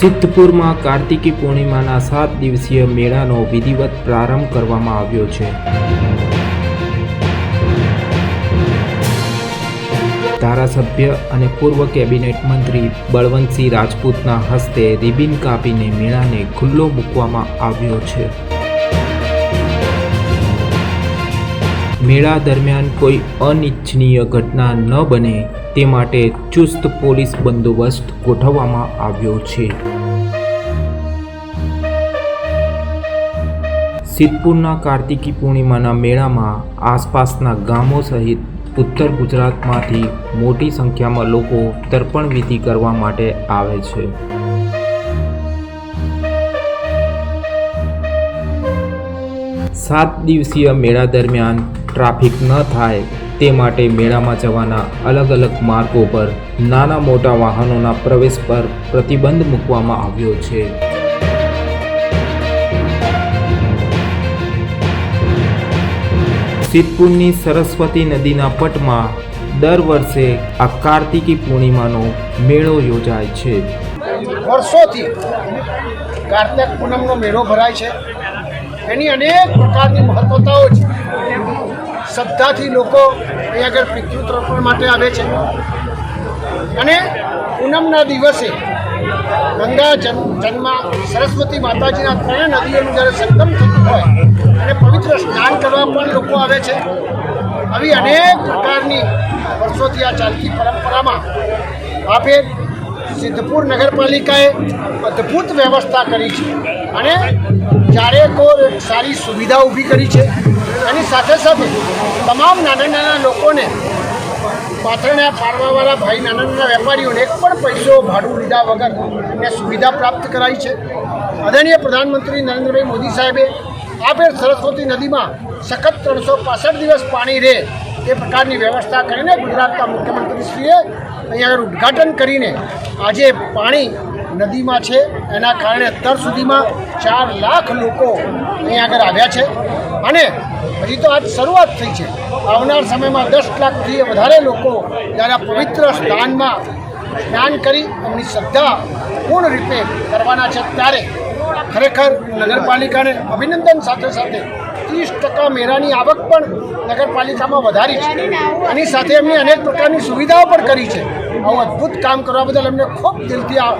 સિદ્ધપુરમાં કાર્તિકી પૂર્ણિમાના સાત દિવસીય મેળાનો વિધિવત પ્રારંભ કરવામાં આવ્યો છે. ધારાસભ્ય અને પૂર્વ કેબિનેટ મંત્રી બળવંતસિંહ રાજપૂતના હસ્તે રિબિન કાપીને મેળાને ખુલ્લો મૂકવામાં આવ્યો છે. મેળા દરમિયાન કોઈ અનિચ્છનીય ઘટના ન બને તે માટે ચુસ્ત પોલીસ બંદોબસ્ત ગોઠવવામાં આવ્યો છે. સિદ્ધપુરના કાર્તિકી પૂર્ણિમાના મેળામાં આસપાસના ગામો સહિત ઉત્તર ગુજરાતમાંથી મોટી સંખ્યામાં લોકો તર્પણ વિધિ કરવા માટે આવે છે. સાત દિવસીય મેળા દરમિયાન ટ્રાફિક ન થાય તે માટે મેળામાં જવાના અલગ અલગ માર્ગો પર નાના મોટા વાહનોના પ્રવેશ પર પ્રતિબંધ મૂકવામાં આવ્યો છે. સિદ્ધપુરની સરસ્વતી નદીના પટમાં દર વર્ષે આ કાર્તિકી પૂર્ણિમાનો મેળો યોજાય છે. વર્ષોથી કાર્તિક પૂનમનો મેળો ભરાય છે. એની અનેક પ્રકારની મહત્વતાઓ છે. શ્રદ્ધાથી લોકો અહીં આગળ પિતૃતર્પણ માટે આવે છે. અને પૂનમના દિવસે ગંગા જન્મ સરસ્વતી માતાજીના ત્રણ નદીઓનું જ્યારે સંગમ થતું હોય અને પવિત્ર સ્નાન કરવા પણ લોકો આવે છે. આવી અનેક પ્રકારની વર્ષોથી આ ચાલતી પરંપરામાં આપે સિદ્ધપુર નગરપાલિકાએ અદ્ભુત વ્યવસ્થા કરી છે. અને ચારેકો એક સારી સુવિધા ઊભી કરી છે. એની સાથે સાથે તમામ નાના નાના લોકોને પાથરણા પાડવાવાળા ભાઈ, નાના નાના વેપારીઓને એક પણ પૈસો ભાડું લીધા વગર એ સુવિધા પ્રાપ્ત કરાઈ છે. આદરણીય પ્રધાનમંત્રી નરેન્દ્રભાઈ મોદી સાહેબે આ ફેર સરસ્વતી નદીમાં સખત ત્રણસો પાસઠ દિવસ પાણી રહે એ પ્રકારની વ્યવસ્થા કરીને ગુજરાતના મુખ્યમંત્રીશ્રીએ અહીંયા આગળ ઉદ્ઘાટન કરીને આજે પાણી નદીમાં છે. એના કારણે અત્યાર સુધીમાં ચાર લાખ લોકો અહીંયા આગળ આવ્યા છે. અને હજી તો આજ શરૂઆત થઈ છે. આવનાર સમયમાં દસ લાખથી વધારે લોકો જ્યારે પવિત્ર સ્થાનમાં સ્નાન કરી એમની શ્રદ્ધા પૂર્ણ રીતે કરવાના છે, ત્યારે ખરેખર નગરપાલિકાને અભિનંદન સાથે સાથે ત્રીસ ટકા મેળાની આવક પણ નગરપાલિકામાં વધારી છે. એની સાથે એમની અનેક પ્રકારની સુવિધાઓ પણ કરી છે. આવું અદ્ભુત કામ કરવા બદલ એમને ખૂબ દિલથી આ